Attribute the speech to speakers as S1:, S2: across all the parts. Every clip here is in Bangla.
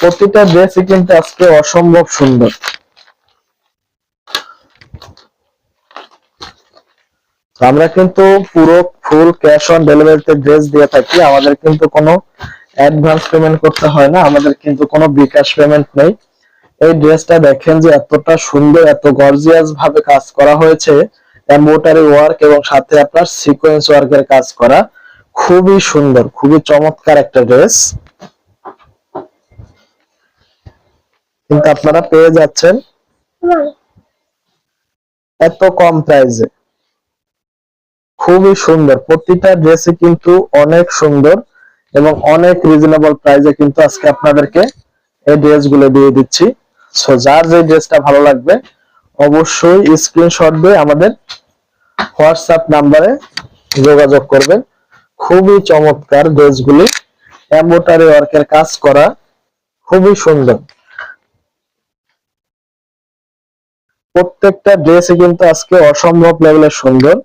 S1: প্রতিটা ড্রেসই কিন্তু আজকে অসম্ভব সুন্দর। আমরা কিন্তু পুরো ফুল ক্যাশ অন ডেলিভারিতে ড্রেস দিয়ে থাকি, আমাদের কিন্তু কোনো অ্যাডভান্স পেমেন্ট করতে হয় না, আমাদের কিন্তু কোনো বিকাশ পেমেন্ট নেই। এই ড্রেসটা দেখেন যে এতটা সুন্দর, এত গর্জিয়াস ভাবে কাজ করা হয়েছে এমব্রয়ডারি ওয়ার্ক এবং সাথে আপনার সিকোয়েন্স ওয়ার্কের কাজ করা। খুবই সুন্দর, খুবই চমৎকার একটা ড্রেস কিন্তু আপনারা পেয়ে যাচ্ছেন এত কম প্রাইসে খুবই সুন্দর। প্রতিটা ড্রেসই কিন্তু অনেক সুন্দর এবং অনেক রিজনেবল প্রাইসে কিন্তু আজকে আপনাদেরকে এই ড্রেসগুলো দিয়ে দিচ্ছি। সো যার যে ড্রেসটা ভালো লাগবে, অবশ্যই স্ক্রিনশট দিয়ে আমাদের হোয়াটসঅ্যাপ নাম্বারে যোগাযোগ করবেন। খুবই চমৎকার ড্রেসগুলি এম্বোটারি ওয়ার্কের কাজ করা খুবই সুন্দর। প্রত্যেকটা ড্রেসই কিন্তু আজকে অসম্ভব লেভেলের সুন্দর।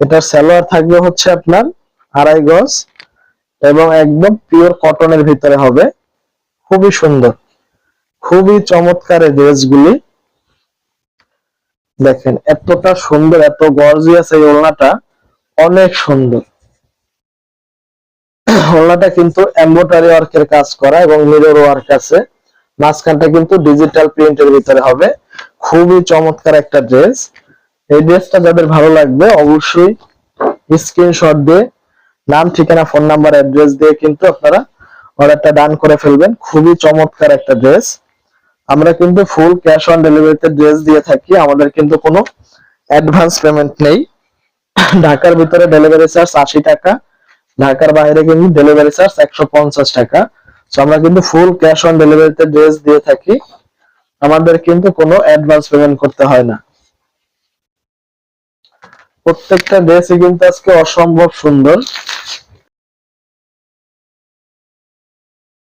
S1: এটার সালোয়ার থাকবে হচ্ছে আপনার আড়াই গজ এবং একদম পিওর কটনের ভিতরে হবে। খুবই সুন্দর। খুবই চমৎকার এই ড্রেসগুলি দেখেন, এতটা সুন্দর, এত গর্জিয়াস এই ওড়নাটা অনেক সুন্দর। ওড়নাটা কিন্তু এমব্রয়ডারি ওয়ার্কের কাজ করা এবং মিরর ওয়ার্ক আছে। মাঝখানটা কিন্তু ডিজিটাল প্রিন্টের ভিতরে হবে। খুবই চমৎকার একটা ড্রেস এই ড্রেসটা যাদের ভালো লাগবে, অবশ্যই স্ক্রিনশট দিয়ে নাম, ঠিকানা ফোন নাম্বার অ্যাড্রেস দিয়ে কিন্তু আপনারা অর্ডারটা ডান করে ফেলবেন। খুবই চমৎকার একটা ড্রেস আমরা কিন্তু ফুল ক্যাশ অন ডেলিভারিতে ড্রেস দিয়ে থাকি। আমাদের কিন্তু কোনো অ্যাডভান্স পেমেন্ট নেই। ঢাকার ভিতরে ডেলিভারি চার্জ আশি টাকা। ঢাকার বাইরে কিন্তু ডেলিভারি চার্জ একশো পঞ্চাশ টাকা। তো আমরা কিন্তু ফুল ক্যাশ অন ডেলিভারিতে ড্রেস দিয়ে থাকি। আমাদের কিন্তু কোনো অ্যাডভান্স পেমেন্ট করতে হয় না। প্রত্যেকটা ড্রেসই কিন্তু আজকে অসম্ভব সুন্দর।